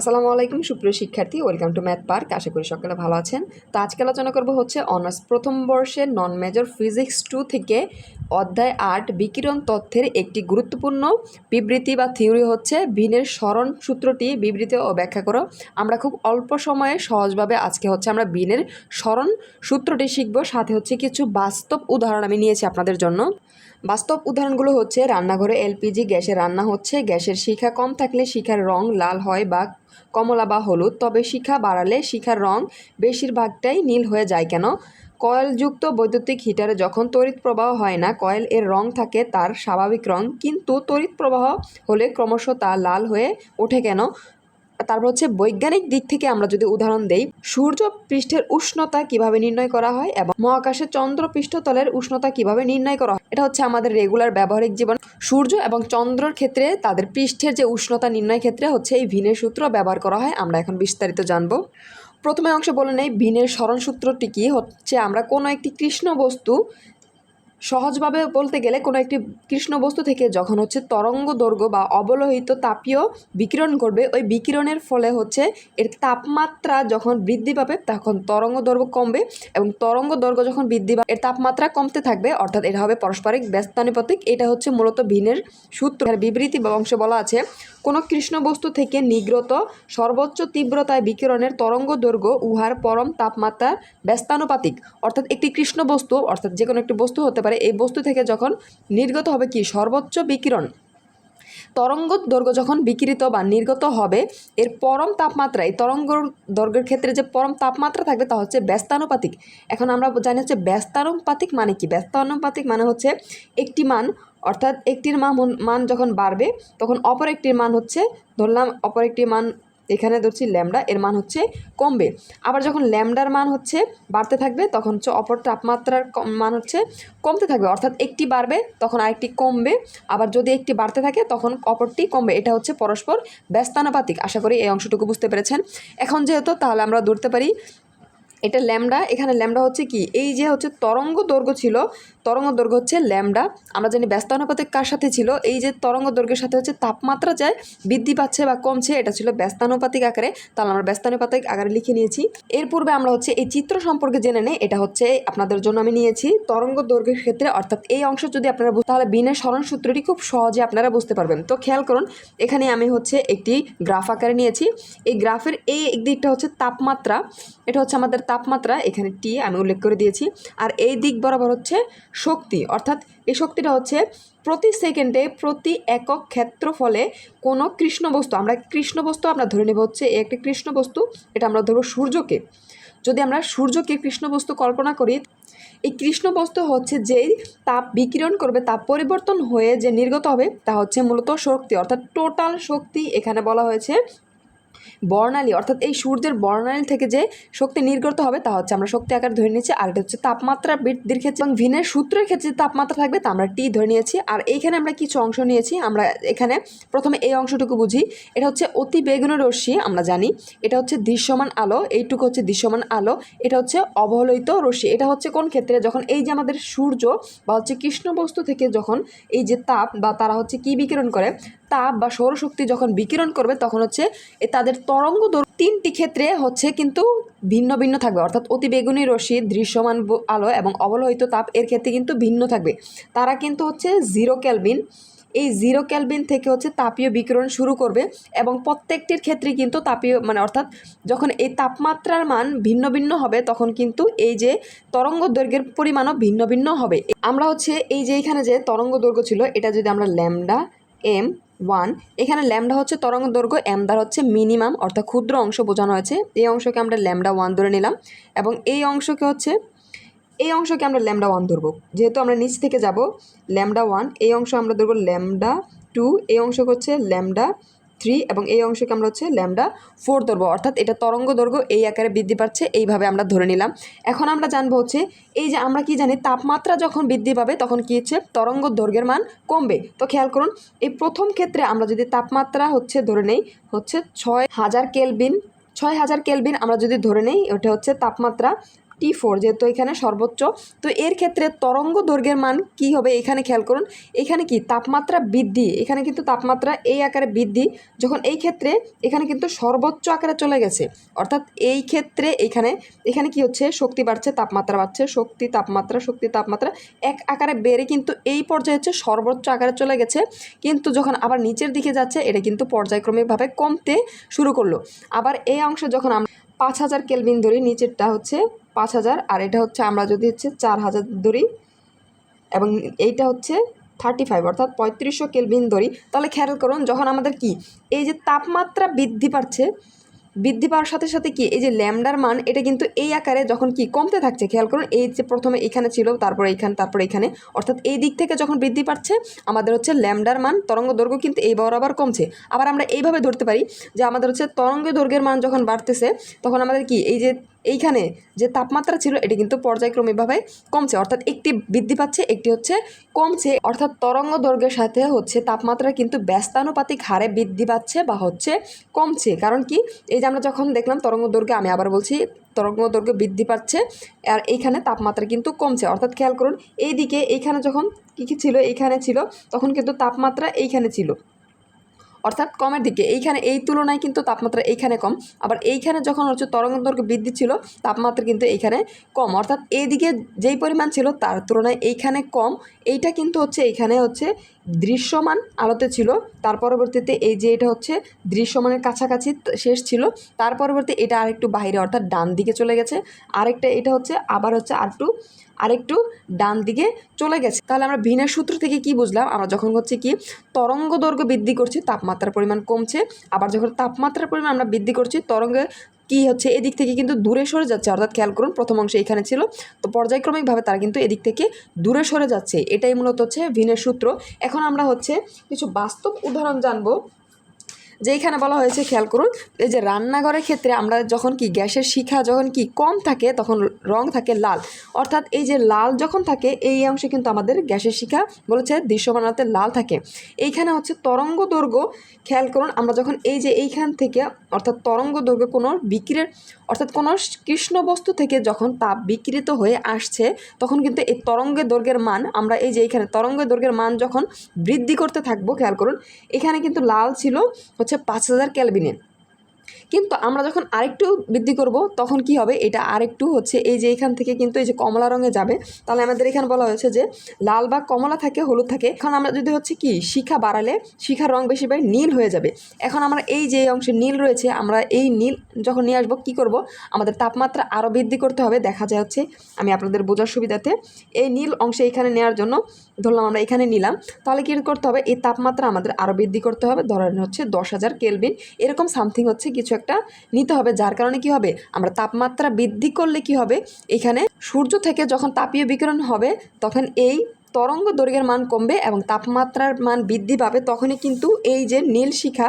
আসসালামু আলাইকুম, সুপ্রিয় শিক্ষার্থী। ওয়েলকাম টু ম্যাথ পার্ক আশা করি সকলে ভালো আছেন। তো আজকে আলোচনা করব হচ্ছে অনার্স প্রথম বর্ষের নন মেজর ফিজিক্স টু থেকে অধ্যায় আট, বিকিরণ তথ্যের একটি গুরুত্বপূর্ণ বিবৃতি বা থিওরি হচ্ছে ভিনের স্মরণ সূত্রটি। বিবৃতি ও ব্যাখ্যা করো। আমরা খুব অল্প সময়ে সহজভাবে আজকে হচ্ছে আমরা বিনের স্মরণ সূত্রটি শিখব। সাথে হচ্ছে কিছু বাস্তব উদাহরণ আমি নিয়েছি আপনাদের জন্য। বাস্তব উদাহরণগুলো হচ্ছে রান্নাঘরে এলপিজি গ্যাসে রান্না হচ্ছে। গ্যাসের শিখা কম থাকলে শিখার রং লাল হয় বা কমলা বা হলুদ, তবে শিখা বাড়ালে শিখার রং বেশিরভাগটাই নীল হয়ে যায় কেন? কয়েলযুক্ত বৈদ্যুতিক হিটারে যখন তড়িৎ প্রবাহ হয় না, কয়েল এর রং থাকে তার স্বাভাবিক রং, কিন্তু তড়িৎ প্রবাহ হলে ক্রমশ তা লাল হয়ে ওঠে কেন? তারপর হচ্ছে বৈজ্ঞানিক দিক থেকে আমরা যদি উদাহরণ দেই, সূর্য পৃষ্ঠের উষ্ণতা কীভাবে নির্ণয় করা হয় এবং মহাকাশে চন্দ্র পৃষ্ঠতলের উষ্ণতা কীভাবে নির্ণয় করা হয়, এটা হচ্ছে আমাদের রেগুলার ব্যবহারিক জীবন। সূর্য এবং চন্দ্রর ক্ষেত্রে তাদের পৃষ্ঠের যে উষ্ণতা নির্ণয় ক্ষেত্রে হচ্ছে এই ভিনের সূত্র ব্যবহার করা হয়, আমরা এখন বিস্তারিত জানব। প্রথমে অংশ বলে নেই, ভিনের স্মরণ সূত্রটি কি? হচ্ছে আমরা কোনো একটি কৃষ্ণ বস্তু সহজভাবে বলতে গেলে কোনো একটি কৃষ্ণ বস্তু থেকে যখন হচ্ছে তরঙ্গ দৈর্ঘ্য বা অবলোহিত তাপীয় বিকিরণ করবে, ওই বিকিরণের ফলে হচ্ছে এর তাপমাত্রা যখন বৃদ্ধি পাবে তখন তরঙ্গ দৈর্ঘ্য কমবে এবং তরঙ্গ দৈর্ঘ্য যখন বৃদ্ধি পাবে, এর তাপমাত্রা কমতে থাকবে। অর্থাৎ এটা হবে পারস্পরিক ব্যস্তানুপাতিক। এটা হচ্ছে মূলত ভিনের সূত্র। এর বিবৃতি বা অংশে বলা আছে, কোনো কৃষ্ণ বস্তু থেকে নিগ্রত সর্বোচ্চ তীব্রতায় বিকিরণের তরঙ্গ দৈর্ঘ্য উহার পরম তাপমাত্রার ব্যস্তানুপাতিক। অর্থাৎ একটি কৃষ্ণ বস্তু, অর্থাৎ যে কোনো একটি বস্তু হতে পারে এই বস্তু থেকে যখন নির্গত হবে কি? সর্বোচ্চ বিকিরণ। তরঙ্গ দৈর্ঘ্য যখন বিকিরিত বা নির্গত হবে, এর পরম তাপমাত্রা, এই তরঙ্গ দৈর্ঘ্যের ক্ষেত্রে যে পরম তাপমাত্রা থাকবে তা হচ্ছে ব্যস্তানুপাতিক। এখন আমরা জানি হচ্ছে ব্যস্তানুপাতিক মানে কি? ব্যস্তানুপাতিক মানে হচ্ছে একটি মান, অর্থাৎ একটির মান মান যখন বাড়বে, তখন অপর একটির মান হচ্ছে, ধরলাম অপর একটি মান এখানে ধরছি ল্যামডা, এর মান হচ্ছে কমবে। আবার যখন ল্যামডার মান হচ্ছে বাড়তে থাকবে, তখন হচ্ছে অপর তাপমাত্রার মান হচ্ছে কমতে থাকবে। অর্থাৎ একটি বাড়বে, তখন আরেকটি কমবে। আবার যদি একটি বাড়তে থাকে, তখন অপরটি কমবে। এটা হচ্ছে পরস্পর ব্যস্তানুপাতিক। আশা করি এই অংশটুকু বুঝতে পেরেছেন। এখন যেহেতু তাহলে আমরা ধরতে পারি এটা ল্যামডা, এখানে ল্যামডা হচ্ছে কি? এই যে হচ্ছে তরঙ্গ দৈর্ঘ্য ছিল, তরঙ্গ দৈর্ঘ্য হচ্ছে ল্যামডা। আমরা জানি ব্যস্তানুপাতিক কার সাথে ছিল? এই যে তরঙ্গ দৈর্ঘ্যের সাথে হচ্ছে তাপমাত্রা যায়, বৃদ্ধি পাচ্ছে বা কমছে, এটা ছিল ব্যস্তানুপাতিক আকারে। তাহলে আমরা ব্যস্তানুপাতিক আকারে লিখে নিয়েছি। এর পূর্বে আমরা হচ্ছে এই চিত্র সম্পর্কে জেনে নেই, এটা হচ্ছে আপনাদের জন্য আমি নিয়েছি। তরঙ্গ দৈর্ঘ্যের ক্ষেত্রে অর্থাৎ এই অংশ যদি আপনারা বুঝতে তাহলে বিনের স্মরণ সূত্রটি খুব সহজে আপনারা বুঝতে পারবেন। তো খেয়াল করুন, এখানে আমি হচ্ছে একটি গ্রাফ আকারে নিয়েছি। এই গ্রাফের এই দিকটা হচ্ছে তাপমাত্রা। এটা হচ্ছে আমাদের তাপমাত্রা এখানে টি আমি উল্লেখ করে দিয়েছি। আর এই দিক বরাবর হচ্ছে শক্তি। অর্থাৎ এই শক্তিটা হচ্ছে প্রতি সেকেন্ডে প্রতি একক ক্ষেত্রফলে কোনো কৃষ্ণ বস্তু আমরা কৃষ্ণ বস্তু আমরা ধরে নেব হচ্ছে এই একটি কৃষ্ণ বস্তু এটা আমরা ধরবো সূর্যকে। যদি আমরা সূর্যকে কৃষ্ণ বস্তু কল্পনা করি, এই কৃষ্ণ বস্তু হচ্ছে যেই তাপ বিকিরণ করবে, তাপ পরিবর্তন হয়ে যে নির্গত হবে, তা হচ্ছে মূলত শক্তি। অর্থাৎ টোটাল শক্তি এখানে বলা হয়েছে বর্ণালী, অর্থাৎ এই সূর্যের বর্ণালী থেকে যে শক্তি নির্গত হবে তা হচ্ছে আমরা শক্তি আকার ধরে নিয়েছি, আর এটা হচ্ছে তাপমাত্রা বৃদ্ধির ক্ষেত্রে এবং ভিনের সূত্রের ক্ষেত্রে তাপমাত্রা থাকবে তা আমরা টি ধরে নিয়েছি, আর এইখানে আমরা কিছু অংশ নিয়েছি, আমরা এখানে প্রথমে এই অংশটুকু বুঝি, এটা হচ্ছে অতি বেগুন রশ্মি, আমরা জানি, এটা হচ্ছে দৃশ্যমান আলো, এইটুকু হচ্ছে দৃশ্যমান আলো, এটা হচ্ছে অবহেলিত রশ্মি, এটা হচ্ছে কোন ক্ষেত্রে? যখন এই যে আমাদের সূর্য বা হচ্ছে কৃষ্ণ বস্তু থেকে যখন এই যে তাপ বা তারা হচ্ছে কি বিকিরণ করে তাপ বা সৌরশক্তি যখন বিকিরণ করবে, তখন হচ্ছে এ তাদের তরঙ্গ তিনটি ক্ষেত্রে হচ্ছে কিন্তু ভিন্ন ভিন্ন থাকবে। অর্থাৎ অতি বেগুনি রশ্মি, দৃশ্যমান আলো এবং অবলোহিত তাপ এর ক্ষেত্রে কিন্তু ভিন্ন থাকবে। তারা কিন্তু হচ্ছে জিরো ক্যালভিন এই জিরো ক্যালভিন থেকে হচ্ছে তাপীয় বিকিরণ শুরু করবে এবং প্রত্যেকটির ক্ষেত্রে কিন্তু তাপীয় মানে অর্থাৎ যখন এই তাপমাত্রার মান ভিন্ন ভিন্ন হবে, তখন কিন্তু এই যে তরঙ্গ দৈর্ঘ্যের পরিমাণও ভিন্ন ভিন্ন হবে। আমরা হচ্ছে এই যে এখানে যে তরঙ্গ দৈর্ঘ্য ছিল, এটা যদি আমরা ল্যামডা এম ওয়ান, এখানে ল্যামডা হচ্ছে তরঙ্গ দৈর্ঘ্য দ্বার হচ্ছে মিনিমাম, অর্থাৎ ক্ষুদ্র অংশ বোঝানো হয়েছে। এই অংশকে আমরা ল্যামডা ওয়ান ধরে নিলাম এবং এই অংশকে হচ্ছে, এই অংশকে আমরা ল্যামডা ওয়ান ধরবো। যেহেতু আমরা নিচ থেকে যাব, ল্যামডা ওয়ান, এই অংশ আমরা ধরবো ল্যামডা টু, এই অংশকে হচ্ছে ল্যামডা থ্রি এবং এই অংশকে আমরা হচ্ছে ল্যামডা ফোর ধরবো। অর্থাৎ এটা তরঙ্গ দৈর্ঘ্য এই আকারে বৃদ্ধি পাচ্ছে, এইভাবে আমরা ধরে নিলাম। এখন আমরা জানব হচ্ছে, এই যে আমরা কি জানি, তাপমাত্রা যখন বৃদ্ধি পাবে তখন কি হচ্ছে, তরঙ্গ দৈর্ঘ্যের মান কমবে। তো খেয়াল করুন, এই প্রথম ক্ষেত্রে আমরা যদি তাপমাত্রা হচ্ছে ধরে নেই, হচ্ছে ছয় হাজার কেলবিন ছয় হাজার কেলবিন আমরা যদি ধরে নেই ওটা হচ্ছে তাপমাত্রা টি ফোর যেহেতু এখানে সর্বোচ্চ। তো এর ক্ষেত্রে তরঙ্গ দৈর্ঘ্যের মান কি হবে? এখানে খেয়াল করুন। এখানে কি তাপমাত্রা বৃদ্ধি? এখানে কিন্তু তাপমাত্রা এই আকারে বৃদ্ধি। যখন এই ক্ষেত্রে এখানে কিন্তু সর্বোচ্চ আকারে চলে গেছে, অর্থাৎ এই ক্ষেত্রে এখানে এখানে কি হচ্ছে? শক্তি বাড়ছে, তাপমাত্রা বাড়ছে, শক্তি, তাপমাত্রা শক্তি, তাপমাত্রা এক আকারে বেড়ে কিন্তু এই পর্যায়ে হচ্ছে সর্বোচ্চ আকারে চলে গেছে। কিন্তু যখন আবার নিচের দিকে যাচ্ছে, এটা কিন্তু পর্যায়ক্রমিকভাবে কমতে শুরু করল। আবার এই অংশে যখন আমরা পাঁচ হাজার কেলভিন ধরি, নিচেরটা হচ্ছে পাঁচ হাজার আর এটা হচ্ছে আমরা যদি হচ্ছে চার হাজার ধরি এবং এইটা হচ্ছে থার্টি ফাইভ অর্থাৎ পঁয়ত্রিশশো কেলভিন ধরি তাহলে খেয়াল করুন, যখন আমাদের কি, এই যে তাপমাত্রা বৃদ্ধি পাচ্ছে, বৃদ্ধি পাওয়ার সাথে সাথে কি, এই যে ল্যামডার মান, এটা কিন্তু এই আকারে যখন কি কমতে থাকছে, খেয়াল করুন, এই যে প্রথমে এখানে ছিল, তারপর এইখানে, তারপর এখানে, অর্থাৎ এই দিক থেকে যখন বৃদ্ধি পাচ্ছে, আমাদের হচ্ছে ল্যামডার মান, তরঙ্গ দৈর্ঘ্য কিন্তু এই বরাবর কমছে। আবার আমরা এইভাবে ধরতে পারি যে আমাদের হচ্ছে তরঙ্গ দৈর্ঘ্যের মান যখন বাড়তেছে, তখন আমাদের কি, এই যে এইখানে যে তাপমাত্রা ছিল, এটি কিন্তু পর্যায়ক্রমিকভাবে কমছে। অর্থাৎ একটি বৃদ্ধি পাচ্ছে, একটি হচ্ছে কমছে। অর্থাৎ তরঙ্গ দৈর্ঘ্যের সাথে হচ্ছে তাপমাত্রা কিন্তু ব্যস্তানুপাতিক হারে বৃদ্ধি পাচ্ছে বা হচ্ছে কমছে। কারণ কি? এই যে আমরা যখন দেখলাম তরঙ্গ দৈর্ঘ্য, আমি আবার বলছি তরঙ্গ দৈর্ঘ্য বৃদ্ধি পাচ্ছে, আর এইখানে তাপমাত্রা কিন্তু কমছে। অর্থাৎ খেয়াল করুন, এইদিকে এইখানে যখন কী কী ছিল, এইখানে ছিল, তখন কিন্তু তাপমাত্রা এইখানে ছিল। অর্থাৎ কমের দিকে। এইখানে এই তুলনায় কিন্তু তাপমাত্রা এইখানে কম। আবার এইখানে যখন হচ্ছে তরঙ্গ দৈর্ঘ্য বৃদ্ধি ছিল, তাপমাত্রা কিন্তু এইখানে কম। অর্থাৎ এইদিকে যেই পরিমাণ ছিল, তার তুলনায় এইখানে কম। এইটা কিন্তু হচ্ছে এইখানে হচ্ছে দৃশ্যমান আলোতে ছিল। তার পরবর্তীতে এই যে এটা হচ্ছে দৃশ্যমানের কাছাকাছি শেষ ছিল। তার পরবর্তী এটা আরেকটু বাইরে, অর্থাৎ ডান দিকে চলে গেছে। আরেকটা এটা হচ্ছে, আবার হচ্ছে আরেকটু আরেকটু ডান দিকে চলে গেছে। তাহলে আমরা ভিনের সূত্র থেকে কি বুঝলাম? আমরা যখন হচ্ছে কি তরঙ্গ দৈর্ঘ্য বৃদ্ধি করছি, তাপমাত্রার পরিমাণ কমছে, আবার যখন তাপমাত্রার পরিমাণ আমরা বৃদ্ধি করছি, তরঙ্গে কি হচ্ছে, এদিক থেকে কিন্তু দূরে সরে যাচ্ছে। অর্থাৎ খেয়াল করুন, প্রথম অংশে এখানে ছিল। তো পর্যায়ক্রমিকভাবে তারা কিন্তু এদিক থেকে দূরে সরে যাচ্ছে। এটাই মূলত হচ্ছে ভিনের সূত্র। এখন আমরা হচ্ছে কিছু বাস্তব উদাহরণ জানব। যেইখানে বলা হয়েছে, খেয়াল করুন, এই যে রান্নাঘরের ক্ষেত্রে আমরা যখন কি গ্যাসের শিখা যখন কি কম থাকে, তখন রং থাকে লাল। অর্থাৎ এই যে লাল যখন থাকে, এই অংশে কিন্তু আমাদের গ্যাসের শিখা বলেছে দৃশ্যমানতে লাল থাকে। এইখানে হচ্ছে তরঙ্গ দৈর্ঘ্য, খেয়াল করুন, আমরা যখন এই যে এইখান থেকে, অর্থাৎ তরঙ্গ দৈর্ঘ্য কোনো বিক্রির, অর্থাৎ কোনো কৃষ্ণ বস্তু থেকে যখন তাপ বিকৃত হয়ে আসছে, তখন কিন্তু এই তরঙ্গের দৈর্ঘ্যের মান, আমরা এই যে এইখানে তরঙ্গের দৈর্ঘ্যের মান যখন বৃদ্ধি করতে থাকব, খেয়াল করুন, এখানে কিন্তু লাল ছিল হচ্ছে পাঁচ হাজার ক্যালভিনে। কিন্তু আমরা যখন আরেকটু বৃদ্ধি করব, তখন কি হবে? এটা আরেকটু হচ্ছে এই যে এখান থেকে কিন্তু এই যে কমলা রঙে যাবে। তাহলে আমাদের এখানে বলা হয়েছে যে লাল বা কমলা থাকে, হলুদ থাকে। এখন আমরা যদি হচ্ছে কি শিখা বাড়ালে শিখার রং বেড়ে নীল হয়ে যাবে। এখন আমরা এই যে অংশে নীল রয়েছে, আমরা এই নীল যখন নিয়ে আসব, কী করব? আমাদের তাপমাত্রা আরও বৃদ্ধি করতে হবে। দেখা যায় হচ্ছে, আমি আপনাদের বোঝার সুবিধাতে এই নীল অংশে এখানে নেওয়ার জন্য ধরলাম, আমরা এখানে নিলাম। তাহলে কী করতে হবে? এই তাপমাত্রা আমাদের আরও বৃদ্ধি করতে হবে। ধরেন হচ্ছে দশ হাজার কেলভিন। এরকম সামথিং হচ্ছে কিছু একটা নিতে হবে, যার কারণে কি হবে? আমরা তাপমাত্রা বৃদ্ধি করলে কি হবে? এখানে সূর্য থেকে যখন তাপীয় বিকিরণ হবে, তখন এই তরঙ্গ দৈর্ঘ্যের মান কমবে এবং তাপমাত্রার মান বৃদ্ধি পাবে। তখনই কিন্তু এই যে নীল শিখা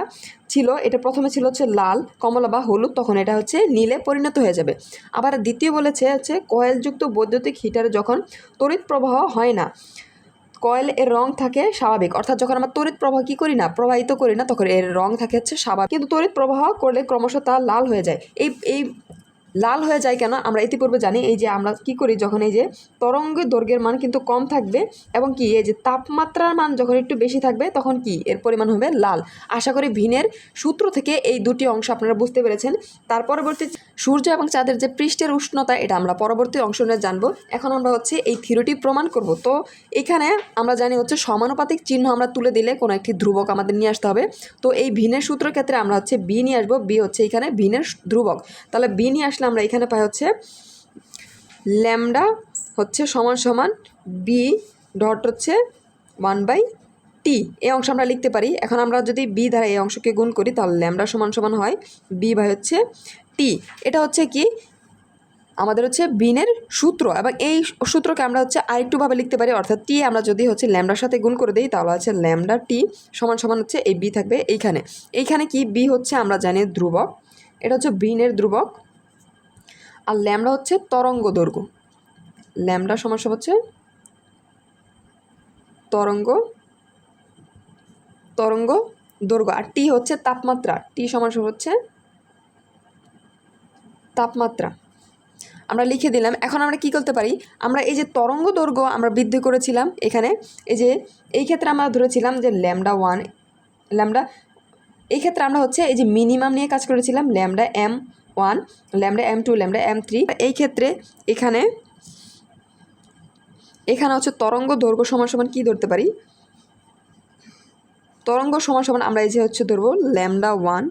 ছিল, এটা প্রথমে ছিল হচ্ছে লাল, কমলা বা হলুদ, তখন এটা হচ্ছে নীলে পরিণত হয়ে যাবে। আবার দ্বিতীয় বলেছে হচ্ছে কয়েলযুক্ত বৈদ্যুতিক হিটারে যখন তড়িৎ প্রবাহ হয় না কয়েল এর রং থাকে স্বাভাবিক। অর্থাৎ যখন আমরা তড়িৎ প্রবাহ কি করি না, প্রবাহিত করি না, তখন এর রং থাকে হচ্ছে স্বাভাবিক। কিন্তু তড়িৎ প্রবাহ করলে ক্রমশ তা লাল হয়ে যায়। এই এই লাল হয়ে যায় কেন? আমরা ইতিপূর্বে জানি এই যে আমরা কি করি? যখন এই যে তরঙ্গের দৈর্ঘ্যের মান কিন্তু কম থাকবে এবং কি এই যে তাপমাত্রার মান যখন একটু বেশি থাকবে, তখন কি এর পরিমাণ হবে লাল। আশা করি ভিনের সূত্র থেকে এই দুটি অংশ আপনারা বুঝতে পেরেছেন। তার পরবর্তী সূর্য এবং চাঁদের যে পৃষ্ঠের উষ্ণতা, এটা আমরা পরবর্তী অংশ নিয়ে জানব। এখন আমরা হচ্ছে এই থিওরিটি প্রমাণ করব। তো এখানে আমরা জানি হচ্ছে সমানুপাতিক চিহ্ন আমরা তুলে দিলে কোনো একটি ধ্রুবক আমাদের নিয়ে আসতে হবে। তো এই ভিনের সূত্র ক্ষেত্রে আমরা হচ্ছে বি নিয়ে আসব। বি হচ্ছে এখানে ভিনের ধ্রুবক। তাহলে বি নিয়ে আসলে আমরা এখানে পাই হচ্ছে ল্যামডা হচ্ছে সমান সমান বি ডট হচ্ছে ওয়ান বাই টি এই অংশ আমরা লিখতে পারি। এখন আমরা যদি বি দ্বারা এই অংশকে গুণ করি, তাহলে ল্যামডা সমান সমান হয় বি বাই হচ্ছে টি এটা হচ্ছে কি? আমাদের হচ্ছে বিনের সূত্র। এবং এই সূত্রকে আমরা হচ্ছে আরেকটুভাবে লিখতে পারি। অর্থাৎ টি আমরা যদি হচ্ছে ল্যামডার সাথে গুণ করে দিই, তাহলে হচ্ছে ল্যামডা টি সমান সমান হচ্ছে এই বি থাকবে এইখানে। এইখানে কি বি হচ্ছে আমরা জানি ধ্রুবক। এটা হচ্ছে বিনের ধ্রুবক। আর ল্যামডা হচ্ছে তরঙ্গ দৈর্ঘ্য। ল্যামডা সমান হচ্ছে তরঙ্গ তরঙ্গ দৈর্ঘ্য। আর টি হচ্ছে তাপমাত্রা। টি সমান হচ্ছে তাপমাত্রা। আমরা লিখে দিলাম। এখন আমরা কি করতে পারি? আমরা এই যে তরঙ্গ দৈর্ঘ্য আমরা বৃদ্ধি করেছিলাম এখানে, এই যে এই ক্ষেত্রে আমরা ধরেছিলাম যে ল্যামডা ওয়ান, ল্যামডা, এই ক্ষেত্রে আমরা হচ্ছে এই যে মিনিমাম নিয়ে কাজ করেছিলাম lambda M one, lambda M two, lambda M three. এই ক্ষেত্রে এখানে এখানে হচ্ছে তরঙ্গ দৈর্ঘ্য সমান সমান কী ধরতে পারি? তরঙ্গ সমান সমান আমরা এই যে হচ্ছে ধরবো ল্যামডা ওয়ান,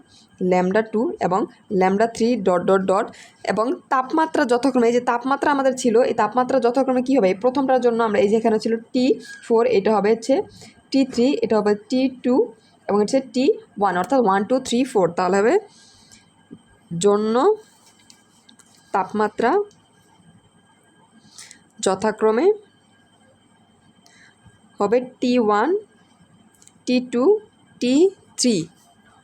ল্যামডা টু এবং lambda three dot dot dot এবং তাপমাত্রা যথাক্রমে, এই যে তাপমাত্রা আমাদের ছিল, এই তাপমাত্রা যথাক্রমে কী হবে? এই প্রথমটার জন্য আমরা এই যে এখানে ছিল টি ফোর, এটা হবে হচ্ছে টি থ্রি, এটা হবে টি টু এবং হচ্ছে টি ওয়ান, অর্থাৎ ওয়ান, টু, থ্রি, ফোর, তাহলে হবে জন্য তাপমাত্রা যথাক্রমে হবে T one, T two, T three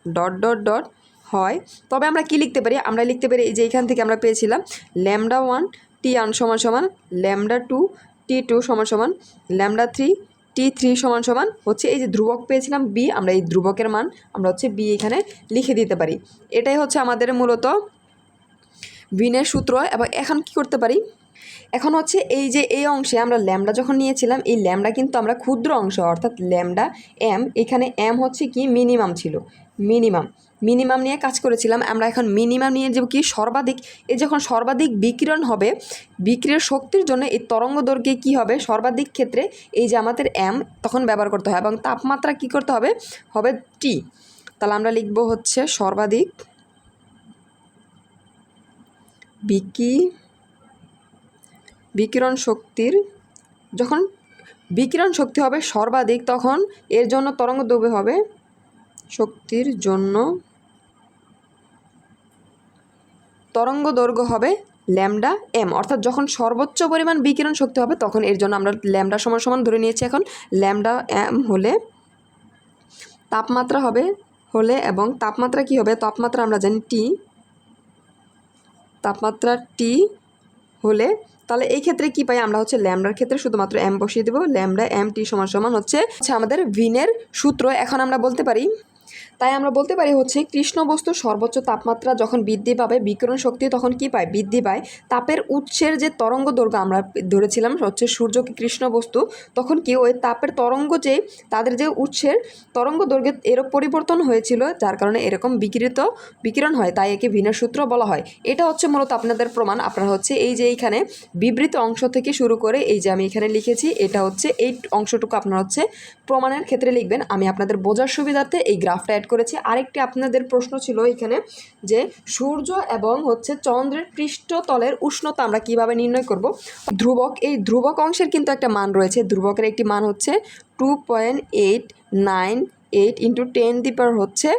dot dot dot হয়। তবে আমরা কি লিখতে পারি? আমরা লিখতে পারি যে এখান থেকে আমরা পেয়েছিলাম ল্যামডা ওয়ান, টি ওয়ান সমান সমান ল্যামডা টু, টি টু সমান সমান ল্যামডা থ্রি টি থ্রি সমান সমান হচ্ছে এই যে ধ্রুবক পেয়েছিলাম বি, আমরা এই ধ্রুবকের মান আমরা হচ্ছে বি এখানে লিখে দিতে পারি। এটাই হচ্ছে আমাদের মূলত ভিনের সূত্র এবং এখন কি করতে পারি? এখন হচ্ছে এই যে এই অংশে আমরা ল্যামডা যখন নিয়েছিলাম, এই ল্যামডা কিন্তু আমরা ক্ষুদ্র অংশ, অর্থাৎ ল্যামডা এম এখানে এম হচ্ছে কি মিনিমাম ছিল। মিনিমাম মিনিমাম নিয়ে কাজ করেছিলাম, আমরা এখন মিনিমাম নিয়ে যে কি সর্বাধিক, এই যখন সর্বাধিক বিকিরণ হবে, বিক্রির শক্তির জন্য এই তরঙ্গ দৈর্ঘ্যে কী হবে? সর্বাধিক ক্ষেত্রে এই যে আমাদের এম তখন ব্যবহার করতে হয়, এবং তাপমাত্রা কি করতে হবে? হবে টি তাহলে আমরা লিখব হচ্ছে সর্বাধিক বিকি বিকিরণ শক্তির, যখন বিকিরণ শক্তি হবে সর্বাধিক, তখন এর জন্য তরঙ্গ দৈর্ঘ্য হবে শক্তির জন্য তরঙ্গ দৈর্ঘ্য হবে ল্যামডা এম। অর্থাৎ যখন সর্বোচ্চ পরিমাণ বিকিরণ শক্তি হবে, তখন এর জন্য আমরা ল্যামডা সমান সমান ধরে নিয়েছি এখন। ল্যামডা এম হলে তাপমাত্রা হবে, হলে এবং তাপমাত্রা কি হবে? তাপমাত্রা আমরা জানি টি, তাপমাত্রা টি হলে তাহলে এই ক্ষেত্রে কি পাই? আমরা হচ্ছে ল্যামডার ক্ষেত্রে শুধুমাত্র এম বসিয়ে দেবো। ল্যামডা এম টি সমান সমান হচ্ছে আমাদের ভিনের সূত্র। এখন আমরা বলতে পারি তাই আমরা বলতে পারি হচ্ছে কৃষ্ণ বস্তুর সর্বোচ্চ তাপমাত্রা যখন বৃদ্ধি পাবে, বিকিরণ শক্তি তখন কি পায়? বৃদ্ধি পায়। তাপের উৎসের যে তরঙ্গ দৈর্ঘ্য আমরা ধরেছিলাম, হচ্ছে সূর্যকে কৃষ্ণ বস্তু, তখন কি ওই তাপের তরঙ্গ যে তাদের যে উৎসের তরঙ্গ দৈর্ঘ্যে এরকম পরিবর্তন হয়েছিল, যার কারণে এরকম বিকৃত বিকিরণ হয়, তাই একে ভিন্ন সূত্র বলা হয়। এটা হচ্ছে মূলত আপনাদের প্রমাণ। আপনারা হচ্ছে এই যে এইখানে বিবৃত অংশ থেকে শুরু করে এই যে আমি এখানে লিখেছি, এটা হচ্ছে এই অংশটুকু আপনারা হচ্ছে প্রমাণের ক্ষেত্রে লিখবেন। আমি আপনাদের বোঝার সুবিধার্থে এই গ্রাফটা অ্যাড করেছি। আরেকটি আপনাদের প্রশ্ন ছিল এখানে যে সূর্য এবং হচ্ছে চন্দ্রের পৃষ্ঠতলের উষ্ণতা আমরা কীভাবে নির্ণয় করব? ধ্রুবক, এই ধ্রুবক অংশের কিন্তু একটা মান রয়েছে। ধ্রুবকের একটি মান হচ্ছে two point eight nine eight into ten হচ্ছে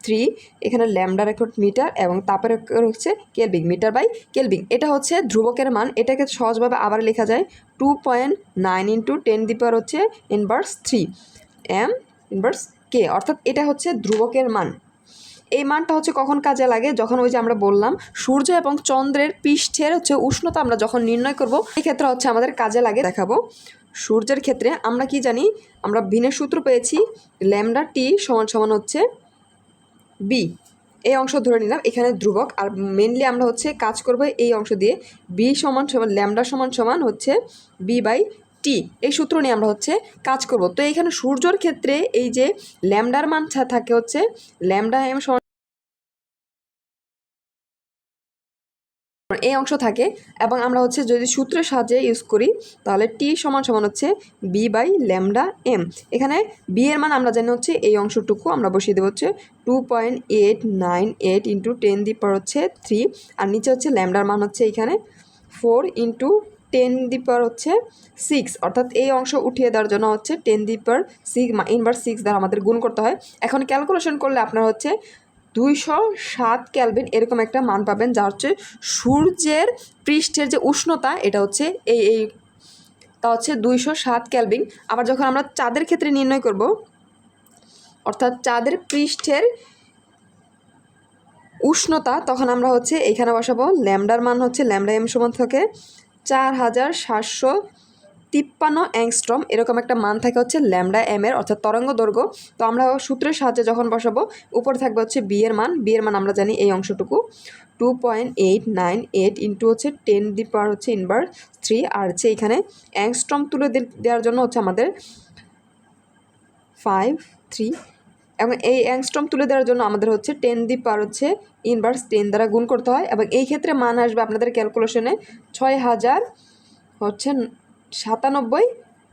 থ্রি এখানে ল্যামডা রেকর্ড মিটার এবং তাপের হচ্ছে কেলবিং মিটার বাই কেলবিং এটা হচ্ছে ধ্রুবকের মান। এটাকে সহজভাবে আবার লেখা যায় two point nine into ten the power হচ্ছে inverse three M inverse K? অর্থাৎ এটা হচ্ছে ধ্রুবকের মান। এই মানটা হচ্ছে কখন কাজে লাগে? যখন ওই যে আমরা বললাম, সূর্য এবং চন্দ্রের পৃষ্ঠের হচ্ছে উষ্ণতা আমরা যখন নির্ণয় করব, এই ক্ষেত্রে হচ্ছে আমাদের কাজে লাগে দেখাবো। সূর্যের ক্ষেত্রে আমরা কি জানি? আমরা ভিনের সূত্র পেয়েছি, ল্যামডা টি সমান সমান হচ্ছে বি এই অংশ ধরে নিলাম, এখানে ধ্রুবক, আর মেনলি আমরা হচ্ছে কাজ করব এই অংশ দিয়ে। বি সমান সমান, ল্যামডা সমান সমান হচ্ছে বি বাই টি, এই সূত্র নিয়ে আমরা হচ্ছে কাজ করব। তো এখানে সূর্যর ক্ষেত্রে এই যে ল্যামডার মান থাকে হচ্ছে ল্যামডা এম এই অংশ থাকে এবং আমরা হচ্ছে যদি সূত্রের সাহায্যে ইউজ করি, তাহলে টি সমান সমান হচ্ছে বি বাই ল্যামডা এম। এখানে বি এর মান আমরা জানি হচ্ছে এই অংশটুকু, আমরা বসিয়ে দেবো হচ্ছে two point eight nine eight into ten the power হচ্ছে থ্রি আর নিচে হচ্ছে ল্যামডার মান হচ্ছে এখানে four into ten the power হচ্ছে সিক্স অর্থাৎ এই অংশ উঠিয়ে দেওয়ার জন্য হচ্ছে ten the power six inverse six দ্বারা আমাদের গুণ করতে হয়। এখন ক্যালকুলেশন করলে আপনার হচ্ছে দুইশো সাত ক্যালভিন এরকম একটা মান পাবেন, যা হচ্ছে সূর্যের পৃষ্ঠের যে উষ্ণতা, এটা হচ্ছে এই এই, তা হচ্ছে দুইশো সাত ক্যালভিন আবার যখন আমরা চাঁদের ক্ষেত্রে নির্ণয় করব, অর্থাৎ চাঁদের পৃষ্ঠের উষ্ণতা, তখন আমরা হচ্ছে এখানে বসাবো ল্যামডার মান হচ্ছে ল্যামডা এম সমান থাকে চার হাজার সাতশো তিপ্পান্ন অ্যাংস্ট্রম এরকম একটা মান থাকে হচ্ছে ল্যামডা এম এর, অর্থাৎ তরঙ্গ দৈর্ঘ্য। তো আমরা সূত্রের সাহায্যে যখন বসাবো, উপরে থাকবে হচ্ছে বি এর মান। বি এর মান আমরা জানি এই অংশটুকু। Two point eight nine eight into হচ্ছে টেন দি পাওয়ার হচ্ছে ইনভার্স থ্রি আর হচ্ছে এখানে অ্যাংস্ট্রম তুলে দেওয়ার জন্য হচ্ছে আমাদের ফাইভ থ্রি এবং এই অ্যাংস্ট্রম তুলে দেওয়ার জন্য আমাদের হচ্ছে টেন দি পার হচ্ছে ইনভার্স টেন দ্বারা গুণ করতে হয় এবং এই ক্ষেত্রে মান আসবে আপনাদের ক্যালকুলেশনে ছয় হাজার হচ্ছে সাতানব্বই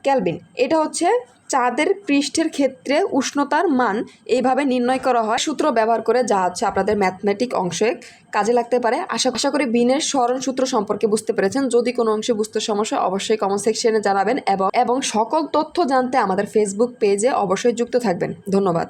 ক্যালভিন এটা হচ্ছে চাঁদের পৃষ্ঠের ক্ষেত্রে উষ্ণতার মান এইভাবে নির্ণয় করা হয়। সূত্র ব্যবহার করে যা হচ্ছে আপনাদের ম্যাথমেটিক অংশে কাজে লাগতে পারে। আশা আশা করি বিনের স্মরণ সূত্র সম্পর্কে বুঝতে পেরেছেন। যদি কোনো অংশে বুঝতে সমস্যা অবশ্যই কমেন্ট সেকশনে জানাবেন এবং এবং সকল তথ্য জানতে আমাদের ফেসবুক পেজে অবশ্যই যুক্ত থাকবেন। ধন্যবাদ।